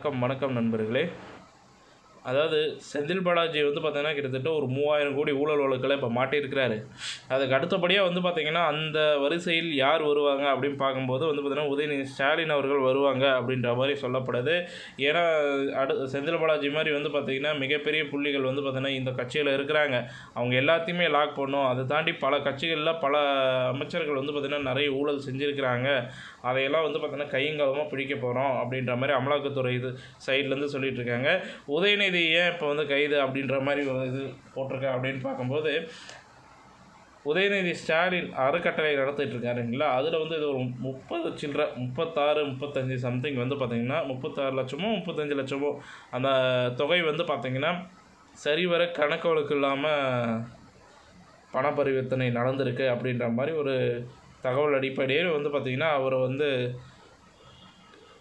வணக்கம் வணக்கம் நண்பர்களே. அதாவது செந்தில் பாலாஜி வந்து பார்த்திங்கன்னா கிட்டத்தட்ட ஒரு மூவாயிரம் கோடி ஊழல் வழக்கில் இப்போ மாட்டியிருக்கிறாரு. அதுக்கு அடுத்தபடியாக வந்து பார்த்திங்கன்னா அந்த வரிசையில் யார் வருவாங்க அப்படின்னு பார்க்கும்போது வந்து பார்த்திங்கன்னா உதயநிதி ஸ்டாலின் அவர்கள் வருவாங்க அப்படின்ற மாதிரி சொல்லப்படுது. ஏன்னா அடு செந்தில் பாலாஜி மாதிரி வந்து பார்த்தீங்கன்னா மிகப்பெரிய புள்ளிகள் வந்து பார்த்திங்கன்னா இந்த கட்சியில் இருக்கிறாங்க. அவங்க எல்லாத்தையுமே லாக் பண்ணும் அதை தாண்டி பல கட்சிகளில் பல அமைச்சர்கள் வந்து பார்த்திங்கன்னா நிறைய ஊழல் செஞ்சுருக்கிறாங்க. அதையெல்லாம் வந்து பார்த்திங்கன்னா கையங்காலமாக பிடிக்க போகிறோம் அப்படின்ற மாதிரி அமலாக்கத்துறை இது சைட்லேருந்து சொல்லிகிட்ருக்காங்க உதயநிதி ஏன் இப்போ வந்து கைது அப்படின்ற மாதிரி ஒரு இது போட்டிருக்கேன் அப்படின்னு பார்க்கும்போது உதயநிதி ஸ்டாலின் அறக்கட்டளை நடத்திட்டு இருக்காருங்களா? அதில் வந்து இது ஒரு முப்பது சில்லற முப்பத்தாறு முப்பத்தஞ்சு சம்திங் வந்து பார்த்திங்கன்னா முப்பத்தாறு லட்சமோ முப்பத்தஞ்சு லட்சமோ அந்த தொகை வந்து பார்த்திங்கன்னா சரிவர கணக்கு இல்லாமல் பண பரிவர்த்தனை நடந்திருக்கு அப்படின்ற மாதிரி ஒரு தகவல் அடிப்படையில் வந்து பார்த்திங்கன்னா அவரை வந்து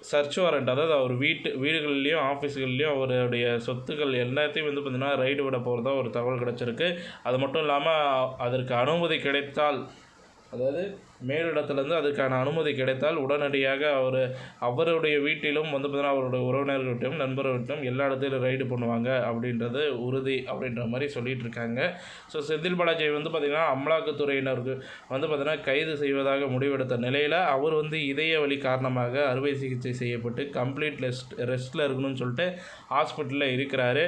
சர்ச் வாரண்ட் அதாவது அவர் வீட்டு வீடுகள்லேயும் ஆஃபீஸ்கள்லேயும் அவருடைய சொத்துக்கள் எல்லாத்தையும் வந்து பார்த்திங்கன்னா ரைடு விட போகிறதா ஒரு தகவல் கிடச்சிருக்கு. அது மட்டும் இல்லாமல் அதற்கு அனுமதி கிடைத்தால் அதாவது மேலிடத்துலேருந்து அதுக்கான அனுமதி கிடைத்தால் உடனடியாக அவர் அவருடைய வீட்டிலும் வந்து பார்த்தீங்கன்னா அவருடைய உறவினர்கள்ட்டையும் நண்பர்கள்ட்டையும் எல்லா இடத்துலையும் ரைடு பண்ணுவாங்க அப்படின்றது உறுதி அப்படின்ற மாதிரி சொல்லிகிட்டு இருக்காங்க. ஸோ செந்தில் பாலாஜி வந்து பார்த்திங்கன்னா அமலாக்கத்துறையினருக்கு வந்து பார்த்திங்கன்னா கைது செய்வதாக முடிவெடுத்த நிலையில் அவர் வந்து இதய வழி காரணமாக அறுவை சிகிச்சை செய்யப்பட்டு கம்ப்ளீட் ரெஸ்ட் ரெஸ்ட்டில் இருக்கணும்னு சொல்லிட்டு ஹாஸ்பிட்டலில் இருக்கிறாரு.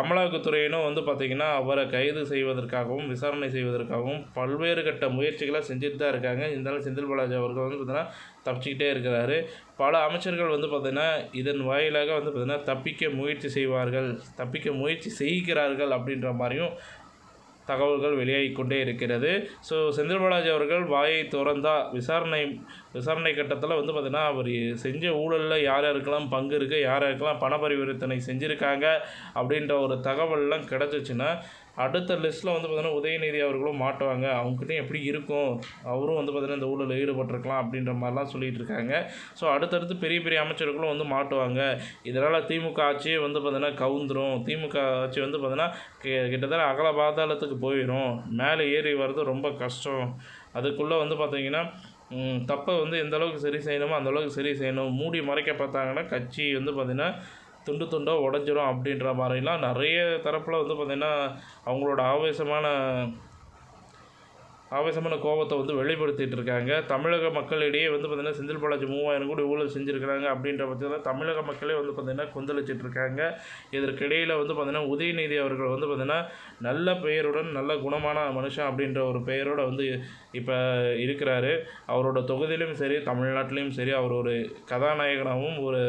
அமலாக்கத்துறையினும் வந்து பார்த்திங்கன்னா அவரை கைது செய்வதற்காகவும் விசாரணை செய்வதற்காகவும் பல்வேறு கட்ட முயற்சிகளை செஞ்சுட்டு தான் இருக்காங்க. இருந்தாலும் செந்தில் பாலாஜி அவர்கள் வந்து பார்த்திங்கன்னா தப்பிச்சுக்கிட்டே இருக்கிறாரு. பல அமைச்சர்கள் வந்து பார்த்திங்கன்னா இதன் வாயிலாக வந்து பார்த்திங்கன்னா தப்பிக்க முயற்சி செய்வார்கள். தப்பிக்க முயற்சி செய்கிறார்கள் அப்படின்ற மாதிரியும் தகவல்கள் வெளியாகி கொண்டே இருக்கிறது. ஸோ செந்தில் பாலாஜி அவர்கள் வாயை திறந்தா விசாரணை விசாரணை கட்டத்தில் வந்து பார்த்திங்கன்னா அவர் செஞ்ச ஊழலில் யார் யாருக்கெல்லாம் பங்கு இருக்குது யார் யாருக்கெல்லாம் பண பரிவர்த்தனை செஞ்சுருக்காங்க அப்படின்ற ஒரு தகவல்லாம் கிடச்சிச்சின்னா அடுத்த லிஸ்ட்டில் வந்து பார்த்திங்கன்னா உதயநிதி அவர்களும் மாட்டுவாங்க. அவங்ககிட்டயும் எப்படி இருக்கும்? அவரும் வந்து பார்த்திங்கன்னா இந்த ஊழலில் ஈடுபட்டிருக்கலாம் அப்படின்ற மாதிரிலாம் சொல்லிட்டு இருக்காங்க. ஸோ அடுத்தடுத்து பெரிய பெரிய அமைச்சர்களும் வந்து மாட்டுவாங்க. இதனால் திமுக ஆட்சியே வந்து பார்த்தீங்கன்னா கவுந்துரும். திமுக ஆட்சி வந்து பார்த்திங்கன்னா கிட்டத்தட்ட அகல பாதாளத்துக்கு போயிடும் மேலே ஏறி வர்றது ரொம்ப கஷ்டம். அதுக்குள்ளே வந்து பார்த்திங்கன்னா தப்பை வந்து எந்த அளவுக்கு சரி செய்யணுமோ அந்த அளவுக்கு சரி செய்யணும். மூடி மறைக்க பார்த்தாங்கன்னா கட்சி வந்து பார்த்திங்கன்னா துண்டு துண்டாக உடஞ்சிரும் அப்படின்ற மாதிரிலாம் நிறைய தரப்பில் வந்து பார்த்திங்கன்னா அவங்களோட ஆவேசமான ஆவேசமான கோபத்தை வந்து வெளிப்படுத்திகிட்டு இருக்காங்க. தமிழக மக்களிடையே வந்து பார்த்திங்கன்னா செந்தில் பாலாஜி மூவாயிரம் கோடி ஊழல் செஞ்சுருக்கிறாங்க அப்படின்ற பட்சத்தில் தமிழக மக்களே வந்து பார்த்திங்கன்னா கொந்தளிச்சிட்டு இருக்காங்க. இதற்கிடையில் வந்து பார்த்திங்கன்னா உதயநிதி அவர்கள் வந்து பார்த்திங்கன்னா நல்ல பெயருடன் நல்ல குணமான மனுஷன் அப்படின்ற ஒரு பெயரோட வந்து இப்போ இருக்கிறாரு. அவரோட தொகுதியிலும் சரி தமிழ்நாட்டிலையும் சரி அவர் ஒரு கதாநாயகனாகவும் ஒரு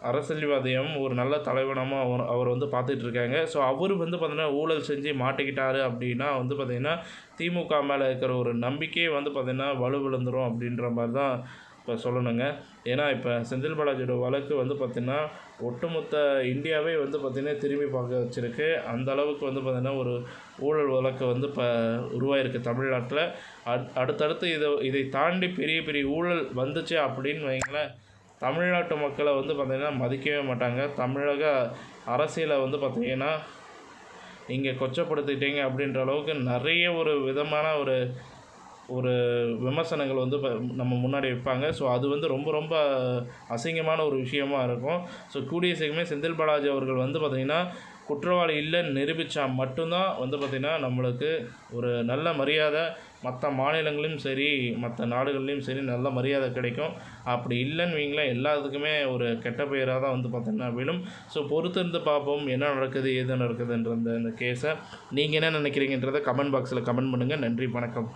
அரசியல்வாதியும் ஒரு நல்ல தலைவனமாக அவர் அவர் வந்து பார்த்துட்டு இருக்காங்க ஸோ அவர் வந்து பார்த்திங்கன்னா ஊழல் செஞ்சு மாட்டிக்கிட்டாரு அப்படின்னா வந்து பார்த்திங்கன்னா திமுக மேலே இருக்கிற ஒரு நம்பிக்கையே வந்து பார்த்திங்கன்னா வலுவிழந்துரும் அப்படின்ற மாதிரி தான் இப்போ சொல்லணுங்க. ஏன்னா இப்போ செந்தில் பாலாஜியோட வழக்கு வந்து பார்த்திங்கன்னா ஒட்டுமொத்த இந்தியாவே வந்து பார்த்திங்கன்னா திரும்பி பார்க்க வச்சுருக்கு. அந்த அளவுக்கு வந்து பார்த்திங்கன்னா ஒரு ஊழல் வழக்கு வந்து இப்போ உருவாயிருக்கு தமிழ்நாட்டில். அட் அடுத்தடுத்து இதை இதை தாண்டி பெரிய பெரிய ஊழல் வந்துச்சு அப்படின்னு வைங்களேன். தமிழ்நாட்டு மக்களை வந்து பார்த்திங்கன்னா மதிக்கவே மாட்டாங்க. தமிழக அரசியலை வந்து பார்த்திங்கன்னா நீங்கள் கொச்சப்படுத்திட்டீங்க அப்படின்ற அளவுக்கு நிறைய ஒரு விதமான ஒரு ஒரு விமர்சனங்கள் வந்து நம்ம முன்னாடி வைப்பாங்க. ஸோ அது வந்து ரொம்ப ரொம்ப அசிங்கமான ஒரு விஷயமா இருக்கும். ஸோ கூடிய சீக்கிரமே செந்தில் பாலாஜி அவர்கள் வந்து பார்த்திங்கன்னா குற்றவாளி இல்லைன்னு நிரூபித்தா மட்டும்தான் வந்து பார்த்திங்கன்னா நம்மளுக்கு ஒரு நல்ல மரியாதை மற்ற மாநிலங்களிலும் சரி மற்ற நாடுகள்லையும் சரி நல்ல மரியாதை கிடைக்கும். அப்படி இல்லைன்னு வைங்களேன் எல்லாத்துக்குமே ஒரு கெட்ட பெயராக தான் வந்து பார்த்திங்கன்னா விழும். ஸோ பொறுத்திருந்து பார்ப்போம் என்ன நடக்குது ஏது நடக்குதுன்ற அந்த அந்த கேஸை நீங்கள் என்ன நினைக்கிறீங்கன்றதை கமெண்ட் பாக்ஸில் கமெண்ட் பண்ணுங்கள் நன்றி வணக்கம்.